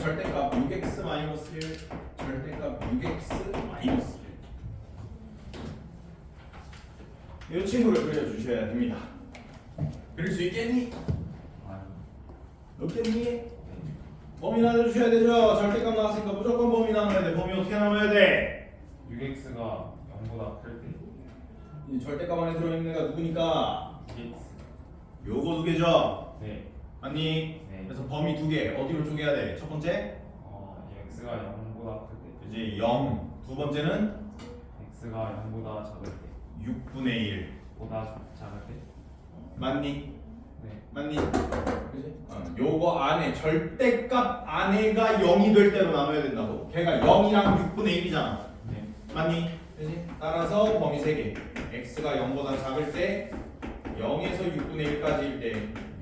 절대값 6x 마이너스 1 절대값 6x 마이너스 1. 이 친구를 그려주셔야 됩니다. 그릴 수 있겠니? 없겠니? 범위 나눠주셔야 되죠. 절대값 나왔으니까 무조건 범위 나눠야 돼. 범위 어떻게 나눠야 돼? 6x가 0보다 클때이 절대값 안에 들어있는 애가 누구니까? 6x 요거 두 개죠. 네 맞니? 네. 그래서 범위 두 개 어디로 쪼개야 돼? 첫 번째 어, x가 0보다 클 때 이제 0. 두 번째는 x가 0보다 작을 때 6분의 1. 보다 작을 때 맞니? 네. 맞니? 그지? 어, 요거 안에 절대값 안에가 0이 될 때로 나눠야 된다고. 걔가 0이랑 6분의 1이잖아. 네. 맞니? 그지? 따라서 범위 3개. x가 0보다 작을 때 0에서 6분의 1까지일 때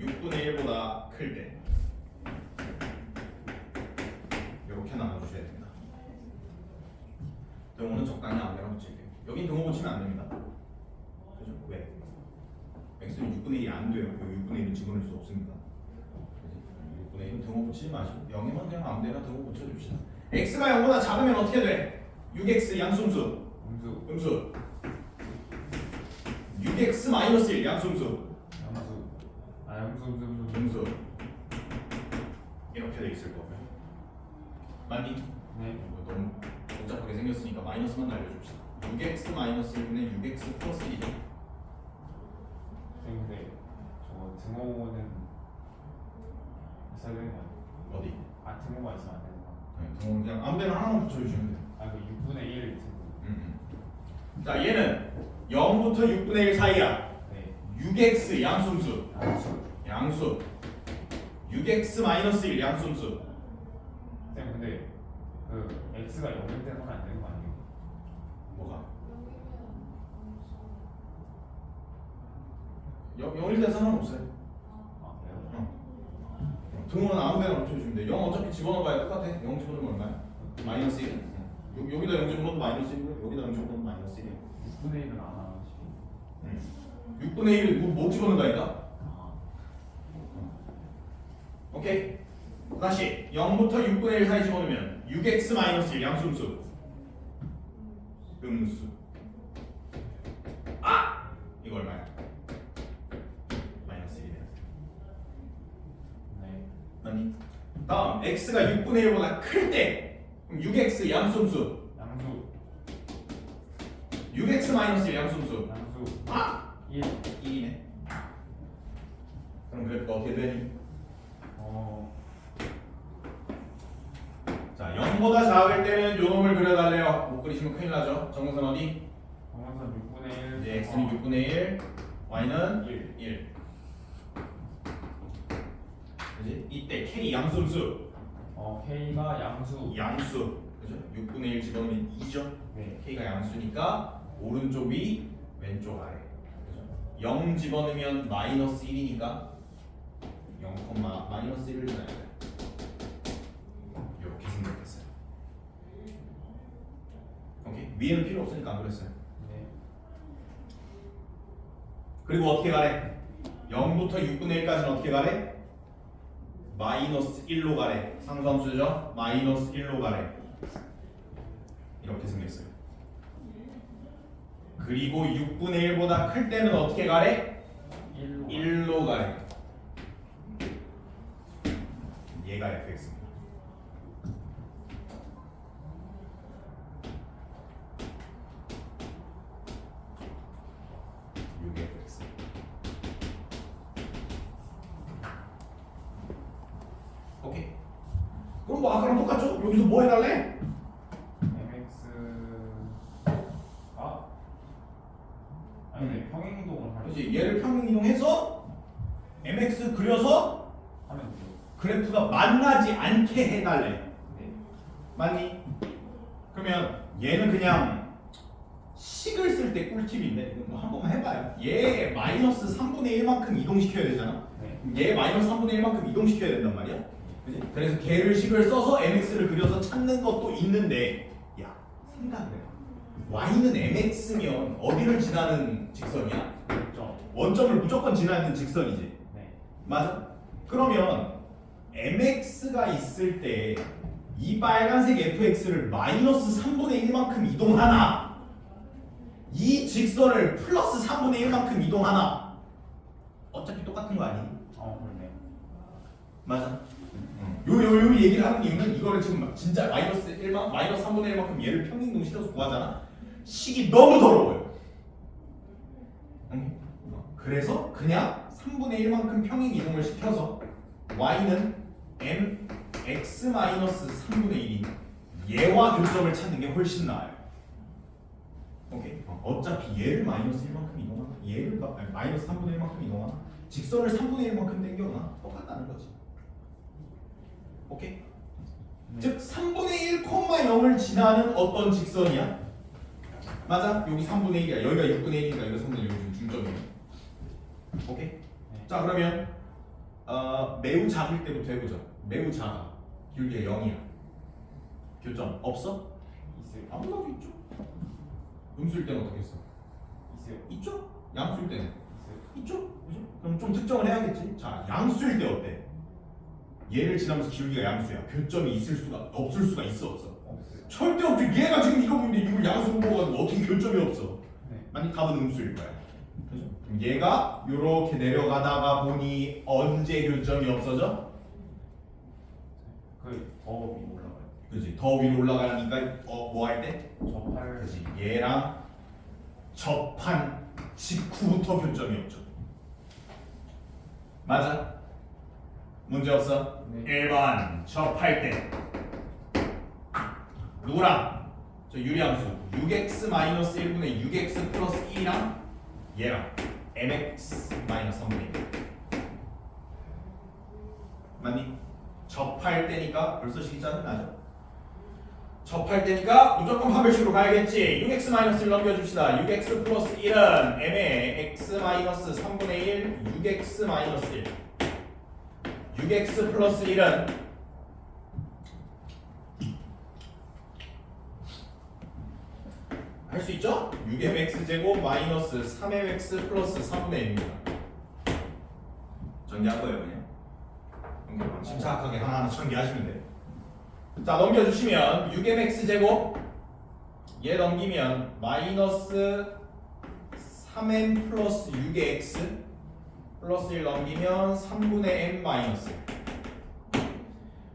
6분의 1보다 클 때. 이렇게 나눠주셔야 됩니다. 등호는 적당히 아무데나 붙일게요. 여긴 등호 붙이면 안 됩니다. 그죠? 왜? x는 6분의 1이 안 돼요. 여기 6분의 1은 집어넣을 수 없습니다. 그지? 6분의 1은 등호 붙이지 마시고 0이면 그냥 아무 데나 등호 붙여줍시다. x가 0보다 작으면 어떻게 돼? 6x 양수음수 음수 음수 6x 마이너스 1 양수음수 양수 아 양수 음수 음수 음수 이렇게 돼 있을 거고요. 맞니? 네 이거 너무 복잡하게 생겼으니까 마이너스만 알려줍시다. 6x 마이너스 1분의 6x 플러스 1이죠. 근데 저거 등호는 있어야 되는 거? 어디? 아 등호가 있으면 안 되는 거 네, 등호 그냥 아무 데나 하나만 붙여주시면 돼요. 아그 6분의 1 등호 음, 음. 자 얘는 0부터 6분의 1 사이야. 네 6x 양수음수 양수 양수 6x 마이너스 1 양수음수 쌤 근데 그 x가 0일 때는 안 되는 거 아니에요? 뭐가? 영, 0일 때 상관없어요. 아 그래요? 어. 등호는 아무 데나 붙여주시면 돼. 0 어차피 집어넣어봐야 똑같아. 0 집어넣으면 얼마야? 마이너스 1. 여, 여기다 0 집어넣어도 마이너스 1이고 여기다 0 집어넣어도 마이너스 1이야. 6분의 1은 안 하시고 응. 6분의 1을 뭐, 못 집어넣는다니까? 아 오케이. 다시 0부터 6분의 1 사이 집어넣으면 6x 마이너스 1 양수음수. 음수. 아! 이거 얼마야? 마이너스 1이네. 네 아니. 다음 x가 6분의 1보다 클 때. 그럼 6x 양수음수. 양수 6x 마이너스 1 양수음수. 양수 아! 1 1이네. 그럼 그래프가 어떻게 되니? 어 자, 0보다 작을 때는 요 놈을 그려달래요. 못 그리시면 큰일 나죠. 정선 어디? 정원선 6분의 1 이제 x는 6분의 1, y는 1 1. 그지? 이때 k 양수음수, 어 K가 양수 양수. 그죠? 6분의 1 집어넣으면 2죠. 네 k가 양수니까 오른쪽 위, 왼쪽 아래. 그죠? 0 집어넣으면 마이너스 1이니까 0, 마이너스 1을 넣어야 돼. 이렇게 생겼어요. 오케이? 위에는 필요 없으니까 안 그랬어요. 네. 그리고 어떻게 가래? 0부터 6분의 1까지는 어떻게 가래? 마이너스 1로 가래. 상수함수죠? 마이너스 1로 가래. 이렇게 생겼어요. 그리고 6분의 1보다 클 때는 어떻게 가래? 1로 1로 가래. 얘가 fx입니다. 이게 fx. 오케이. 그럼 뭐 아까랑 똑같죠? 여기서 뭐 해달래? MX 아 아니 근데 평행 이동을 하려 그렇지. 얘를 평행 이동해서 mx 그려서 하면 돼요 그래프가 만나지 않게 해달래. 네 맞니? 그러면 얘는 그냥 식을 쓸 때 꿀팁인데 이거 뭐 한 번만 해봐요. 얘 마이너스 3분의 1만큼 이동시켜야 되잖아. 네. 얘 마이너스 3분의 1만큼 이동시켜야 된단 말이야. 그지? 그래서 걔를 식을 써서 mx를 그려서 찾는 것도 있는데 야 생각을 해봐. y는 mx면 어디를 지나는 직선이야? 원점을 무조건 지나는 직선이지. 네 맞아? 그러면 mx가 있을 때 이 빨간색 fx를 마이너스 3분의 1만큼 이동하나 이 직선을 플러스 3분의 1만큼 이동하나 어차피 똑같은 거 아니니? 어 그러네요. 맞아. 요요 요 얘기를 하는 이유는 이거를 지금 막 진짜 마이너스 1만 마이너스 3분의 1만큼 얘를 평행이동 시켜서 구하잖아. 식이 너무 더러워요. 응? 그래서 그냥 3분의 1만큼 평행 이동을 시켜서 y는 m x 마이너스 3분의 1인 얘와 교점을 찾는 게 훨씬 나아요. 오케이. 어차피 얘를 마이너스 1만큼 이동하나 얘를 마이너스 3분의 1만큼 이동하나 직선을 3분의 1만큼 당겨나 똑같다는 거지. 오케이. 네. 즉 3분의 1,0을 지나는 어떤 직선이야? 맞아? 여기 3분의 1이야. 여기가 6분의 1이니까 여기가 3분의 1이 지금 중점이야. 오케이? 네. 자 그러면 어, 매우 작을 때부터 해보죠. 매우 작아. 길게 0이야. 교점 없어? 있어요. 아무나도 있죠. 음수일 때는 어떻게 했어? 있어요. 있죠? 양수일 때는 있어요. 있죠? 그죠? 그럼 좀 특정을 해야겠지. 자 양수일 때 어때? 얘를 지나면서 기울기가 양수야. 교점이 있을 수가 없을 수가 있어 없어? 없어요. 절대 없지. 얘가 지금 이러고 있는데 이걸 양수로 먹어가지고 어떻게 교점이 없어? 네. 아니 답은 음수일 거야. 그죠? 그럼 얘가 이렇게 내려가다가 보니 언제 교점이 없어져? 그더 위로 올라가요. 그지? 더 위로 올라가니까 어 뭐할 때? 저팔 그지? 얘랑 접한 직후부터 교점이 없죠. 맞아? 문제 없어? 네. 1번 접할 때 누구랑? 저 유리함수 6x-1분의 6x 플러스 2랑 얘랑 mx 마이너스 3분의 1 맞니? 접할 때니까 벌써 식이 짜증나죠? 접할 때니까 무조건 판별식으로 가야겠지 6x 마이너스 1 넘겨줍시다 6x 플러스 1은 m의 x 마이너스 3분의 1 6x 마이너스 1 6x 플러스 1은? 할 수 있죠? 6mx 제곱 마이너스 3mx 플러스 3분의 1입니다. 전개한 거예요 그냥. 그냥 침착하게 하나하나 전개하시면 돼요. 자 넘겨주시면 6mx 제곱 얘 넘기면 마이너스 3m 플러스 6의 x 플러스 1 넘기면 3분의 m 마이너스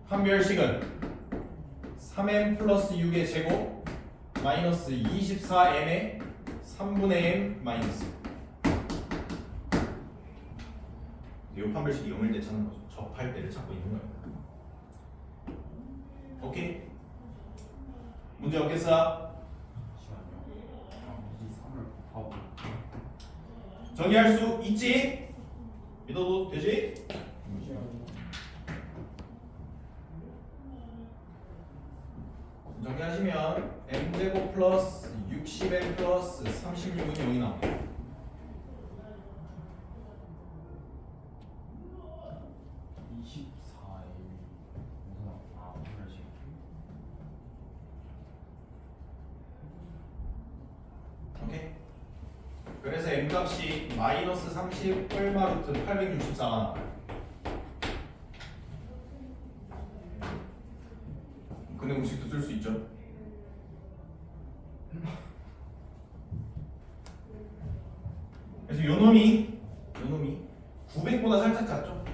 판별식은 3m 플러스 6의 제곱 마이너스 24m의 3분의 m 마이너스 이 판별식이 0일 때 찾는 거죠 접할 때를 찾고 있는 거예요 오케이 문제 없겠어? 잠시만요. 아, 이 3을 곱하고 정리할 수 있지? 믿어도 되지? 정리하시면 m제곱 플러스 60m 플러스 36은 0이 나옵니다 이십사일 무슨 아 판별식 오케이? 그래서 m값이 마이너스 30 얼마 루트 864가 나와요 근데 공식도 쓸 수 있죠? 그래서 요 놈이 요 놈이 900보다 살짝 작죠?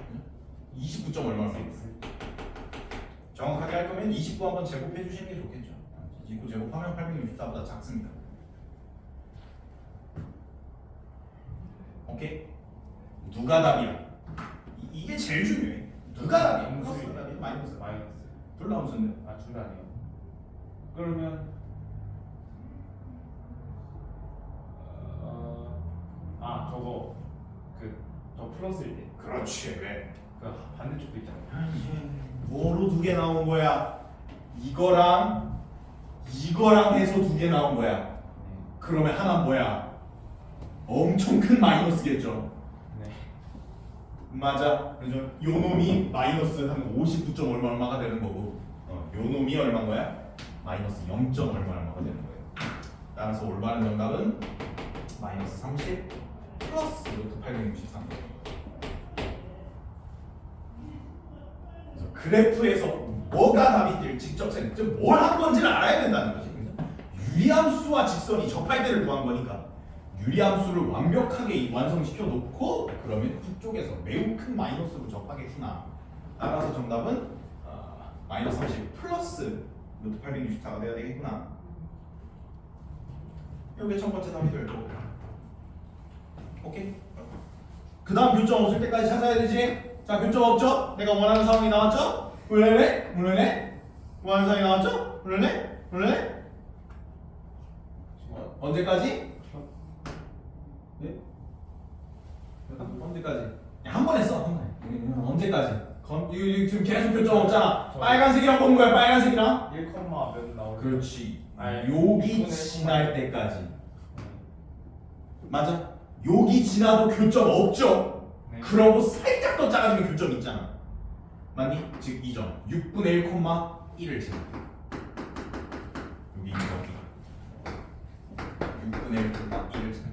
29점 얼마나 정확하게 할 거면 29 한번 제곱해 주시는 게 좋겠죠. 29 제곱하면 864보다 작습니다 오케이? 누가 답이야? 이, 게 제일 중요해. 누가 답이야? 음수이. 플러스가 답이야? 마이너스? 마이너스 둘다 무슨데? 아 중단이요. 그러면 어, 아 저거 그 저 플러스일 때그 그렇지 왜? 반대쪽도 있잖아요. 뭐로 두 개 나온 거야? 이거랑 이거랑 해서 두 개 나온 거야. 네. 그러면 하나 뭐야? 엄청 큰 마이너스겠죠. 네. 맞아. 그죠? 요 놈이 마이너스 한 59점 얼마 얼마가 되는 거고, 어, 요 놈이 얼마인 거야? 마이너스 0. 얼마 얼마가 되는 거예요. 따라서 올바른 정답은 마이너스 30 플러스 루트 863. 그래프에서 뭐가 답인지를 직접 생, 뭘한 건지를 알아야 된다는 거지. 그죠? 유리함수와 직선이 접할 때를 구한 거니까 유리함수를 완벽하게 완성시켜 놓고 그러면 이쪽에서 매우 큰 마이너스로 접하겠구나. 따라서 정답은 어, 마이너스 30 플러스 루트 864가 돼야 되겠구나. 이게 첫 번째 답이 될 거고. 오케이. 그 다음 교점 없을 때까지 찾아야 되지. 자, 교점 없죠? 내가 원하는 상황이 나왔죠? 물레네? 물레네? 원하는 상황이 나왔죠? 물레네? 물레네? 어, 언제까지? 네? 언제까지? 한번 했어, 한 번에. 음, 언제까지? 건, 이거, 이거 지금 계속 교점 없잖아. 빨간색이랑 보는 거야, 빨간색이랑. 1몇 나오고 그렇지. 아니, 여기 이번에 지날 때까지. 맞아. 여기 지나도 교점 없죠. 네. 그러고 살짝 더 작아지면 교점 있잖아. 맞니? 즉 2점. 6분의 1,1을 지나. 여기 여기. 6분의 1,1을 지나.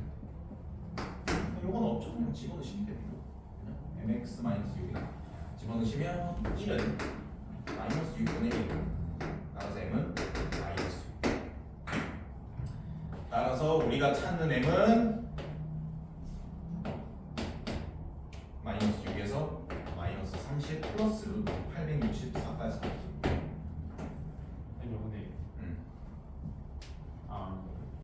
요건 없죠. 그냥 집어넣으시면 됩니다. 그냥 mx 마이너스 6이 집어넣으시면 1은 마이너스 6분의 1. 따라서 m은 마이너스 6. 따라서 우리가 찾는 m은